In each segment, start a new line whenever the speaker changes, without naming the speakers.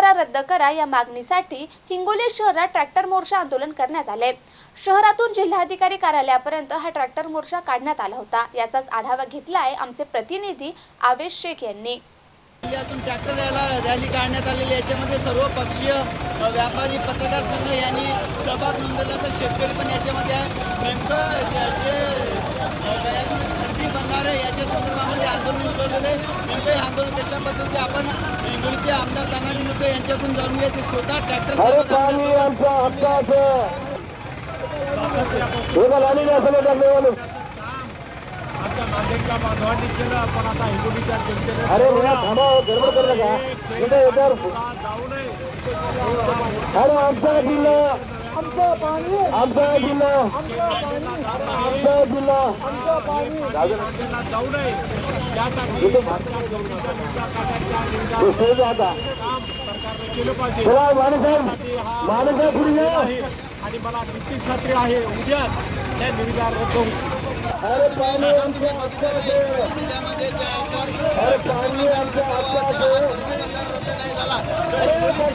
बंधारा रद्द करा या मागणीसाठी हिंगोली शहरात ट्रॅक्टर मोर्चा आंदोलन करण्यात आले. शहरातून जिल्हाधिकारी कार्यालयापर्यंत हा ट्रॅक्टर मोर्चा काढण्यात आला होता. याचाच आढावा घेतला आहे आमचे प्रतिनिधी आवेश शेख यांनी.
जिल्ह्यातून ट्रॅक्टर रॅला रॅली काढण्यात आलेली याच्यामध्ये सर्व पक्षीय व्यापारी पत्रकार संघ यांनी सहभाग नोंदवला. तर शेतकरी पण याच्यामध्ये आहे. नेमकं जे जे, अ, गळ्यातून खंडी बंधारे याच्या संदर्भामध्ये आंदोलन उचललेलं आहे नेमकं हे आंदोलन कशाबद्दल आपण हिंगोलीचे आमदार तानाजी मुके यांच्याकडून जाणून घ्या ते स्वतः ट्रॅक्टर
आमच्या हक्काचं हे लाली नाही असं टाकले
आमच्या नांदेडच्या बांधवांनी केलं पण आता जनतेने
हो,
जाऊ नये.
अरे आमचा जिल्हा आमचा जिल्हा. आमचा जिल्हा. माणसाहेब पुढे.
आणि मला निश्चित खात्री आहे उद्या त्या निविदा रद्द होईल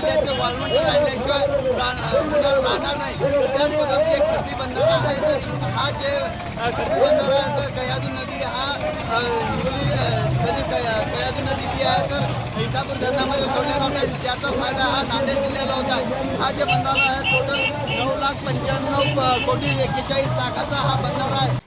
राज्याचं वाळवंट राहिल्याशिवाय राहणार नाही. त्याच पद्धतीने कृषी खडकी बंधारा आहे तर हा जे कृषी बंधारा आहे तर कयादू नदी हा म्हणजे कयादू नदी जी आहे तर इंदापूर धरणामध्ये सोडल्या जात आहे. त्याचा फायदा हा नांदेड जिल्ह्याला होता हा जे बंधारा आहे टोटल नऊ लाख पंच्याण्णव कोटी एक्केचाळीस लाखाचा हा बंधारा आहे.